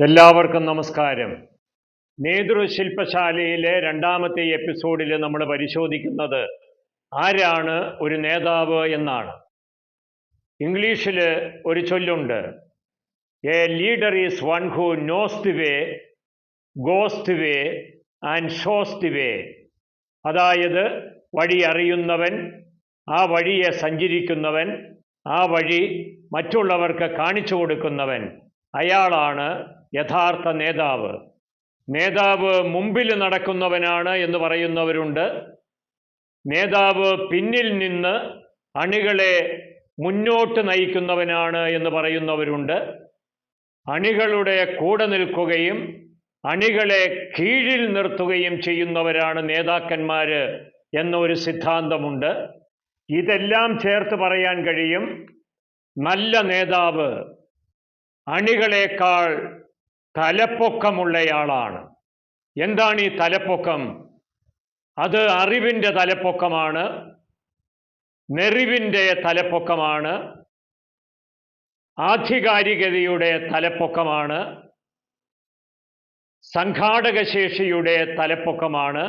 എല്ലാവർക്കും നമസ്കാരം. നേതൃശില്പശാലയിലെ രണ്ടാമത്തെ എപ്പിസോഡിൽ നമ്മൾ പരിശോധിക്കുന്നത് ആരാണ് ഒരു നേതാവ് എന്നാണ്. ഇംഗ്ലീഷിൽ ഒരു ചൊല്ലുണ്ട്. A leader is one who knows the way goes the way and shows the way അതായത് വഴി അറിയുന്നവൻ ആ വഴിയെ സഞ്ചരിക്കുന്നവൻ ആ വഴി മറ്റുള്ളവർക്ക് കാണിച്ചു കൊടുക്കുന്നവൻ. അയാളാണ് യഥാർത്ഥ നേതാവ്. നേതാവ് മുമ്പിൽ നടക്കുന്നവനാണ് എന്ന് പറയുന്നവരുണ്ട്. നേതാവ് പിന്നിൽ നിന്ന് അണികളെ മുന്നോട്ട് നയിക്കുന്നവനാണ് എന്ന് പറയുന്നവരുണ്ട്. അണികളുടെ കൂടെ നിൽക്കുകയും അണികളെ കീഴിൽ നിർത്തുകയും ചെയ്യുന്നവരാണ് നേതാക്കന്മാർ എന്നൊരു സിദ്ധാന്തമുണ്ട്. ഇതെല്ലാം ചേർത്ത് പറയാൻ കഴിയും. നല്ല നേതാവ് അണികളേക്കാൾ തലപ്പൊക്കമുള്ളയാളാണ്. എന്താണ് ഈ തലപ്പൊക്കം? അത് അറിവിന്റെ തലപ്പൊക്കമാണ് നെറിവിന്റെ തലപ്പൊക്കമാണ് ആധികാരികതയുടെ തലപ്പൊക്കമാണ് സംഘാടകശേഷിയുടെ തലപ്പൊക്കമാണ്.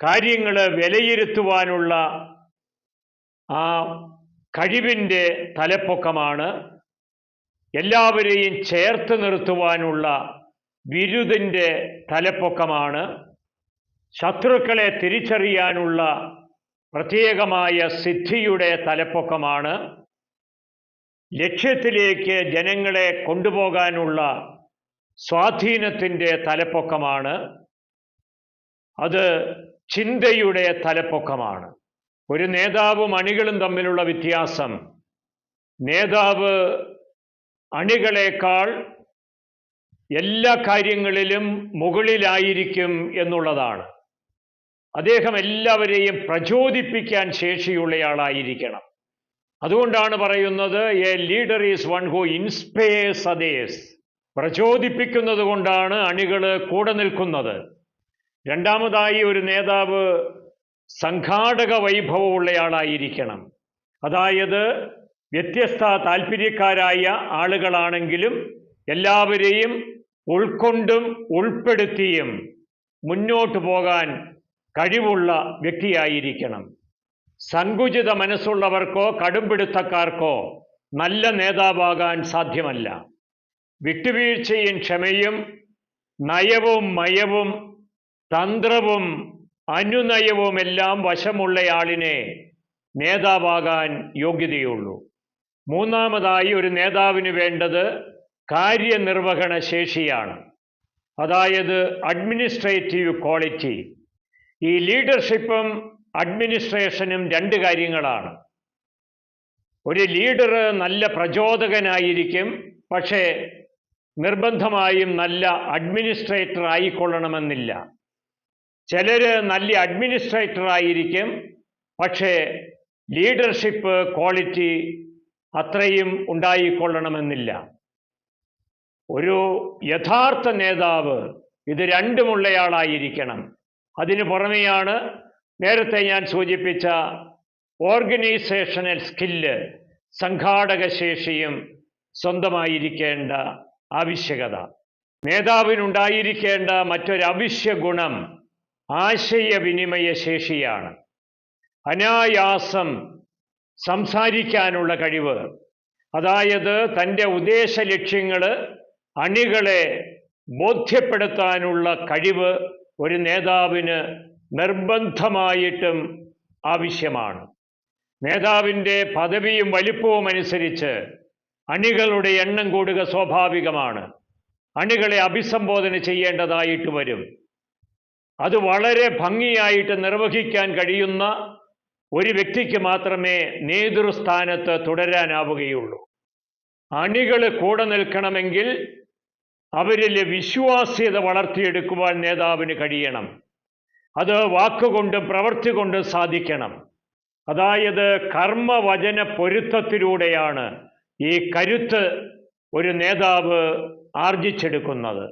കാര്യങ്ങൾ വിലയിരുത്തുവാനുള്ള ആ കഴിവിന്റെ തലപ്പൊക്കമാണ്. എല്ലാവരെയും ചേർത്ത് നിർത്തുവാനുള്ള ബിരുദിന്റെ തലപ്പൊക്കമാണ്. ശത്രുക്കളെ തിരിച്ചറിയാനുള്ള പ്രത്യേകമായ സിദ്ധിയുടെ തലപ്പൊക്കമാണ്. ലക്ഷ്യത്തിലേക്ക് ജനങ്ങളെ കൊണ്ടുപോകാനുള്ള സ്വാധീനത്തിന്റെ തലപ്പൊക്കമാണ്. അത് ചിന്തയുടെ തലപ്പൊക്കമാണ്. ഒരു നേതാവും അണികളും തമ്മിലുള്ള വ്യത്യാസം. നേതാവ് അണികളേക്കാൾ എല്ലാ കാര്യങ്ങളിലും മുകളിലായിരിക്കും എന്നുള്ളതാണ്. അദ്ദേഹം എല്ലാവരെയും പ്രചോദിപ്പിക്കാൻ ശേഷിയുള്ളയാളായിരിക്കണം. അതുകൊണ്ടാണ് പറയുന്നത് a leader is one who inspires others പ്രചോദിപ്പിക്കുന്നത് കൊണ്ടാണ് അണികൾ കൂടെ നിൽക്കുന്നത്. രണ്ടാമതായി ഒരു നേതാവ് സംഘാടക വൈഭവമുള്ളയാളായിരിക്കണം. അതായത് വ്യത്യസ്ത താല്പര്യക്കാരായ ആളുകളാണെങ്കിലും എല്ലാവരെയും ഉൾക്കൊണ്ടും ഉൾപ്പെടുത്തിയും മുന്നോട്ടു പോകാൻ കഴിവുള്ള വ്യക്തിയായിരിക്കണം. സങ്കുചിത മനസ്സുള്ളവർക്കോ കടുംപിടുത്തക്കാർക്കോ നല്ല നേതാവാകാൻ സാധ്യമല്ല. വിട്ടുവീഴ്ചയും ക്ഷമയും നയവും മയവും തന്ത്രവും അനുനയവുമെല്ലാം വശമുള്ളയാളിനെ നേതാവാകാൻ യോഗ്യതയുള്ളൂ. മൂന്നാമതായി ഒരു നേതാവിന് വേണ്ടത് കാര്യനിർവഹണ ശേഷിയാണ്. അതായത് അഡ്മിനിസ്ട്രേറ്റീവ് ക്വാളിറ്റി ഈ ലീഡർഷിപ്പും അഡ്മിനിസ്ട്രേഷനും രണ്ട് കാര്യങ്ങളാണ്. ഒരു ലീഡർ നല്ല പ്രചോദകനായിരിക്കും പക്ഷേ നിർബന്ധമായും നല്ല അഡ്മിനിസ്ട്രേറ്റർ ആയിക്കൊള്ളണമെന്നില്ല. ചിലർ നല്ല അഡ്മിനിസ്ട്രേറ്റർ ആയിരിക്കും പക്ഷേ ലീഡർഷിപ്പ് ക്വാളിറ്റി അത്രയും ഉണ്ടായിക്കൊള്ളണമെന്നില്ല. ഒരു യഥാർത്ഥ നേതാവ് ഇത് രണ്ടുമുള്ളയാളായിരിക്കണം അതിനു പുറമെയാണ് നേരത്തെ ഞാൻ സൂചിപ്പിച്ച ഓർഗനൈസേഷണൽ സ്കില്ല് സംഘാടക ശേഷിയും സ്വന്തമായിരിക്കേണ്ട ആവശ്യകത. നേതാവിനുണ്ടായിരിക്കേണ്ട മറ്റൊരവശ്യ ഗുണം ആശയവിനിമയ ശേഷിയാണ് അനായാസം സംസാരിക്കാനുള്ള കഴിവ്. അതായത് തന്റെ ഉദ്ദേശ ലക്ഷ്യങ്ങൾ അണികളെ ബോധ്യപ്പെടുത്താനുള്ള കഴിവ് ഒരു നേതാവിന് നിർബന്ധമായിട്ടും ആവശ്യമാണ്. നേതാവിന്റെ പദവിയും വലിപ്പവും അനുസരിച്ച് അണികളുടെ എണ്ണം കൂടുക സ്വാഭാവികമാണ്. അണികളെ അഭിസംബോധന ചെയ്യേണ്ടതായിട്ട് വരും. അത് വളരെ ഭംഗിയായിട്ട് നിർവഹിക്കാൻ കഴിയുന്ന ഒരു വ്യക്തിക്ക് മാത്രമേ നേതൃസ്ഥാനത്ത് തുടരാനാവുകയുള്ളൂ. അണികൾ കൂടെ നിൽക്കണമെങ്കിൽ അവരിൽ വിശ്വാസ്യത വളർത്തിയെടുക്കുവാൻ നേതാവിന് കഴിയണം. അത് വാക്കുകൊണ്ടും പ്രവൃത്തി കൊണ്ടും സാധിക്കണം. അതായത് കർമ്മവചന പൊരുത്തത്തിലൂടെയാണ് ഈ കരുത്ത് ഒരു നേതാവ് ആർജിച്ചെടുക്കുന്നത്.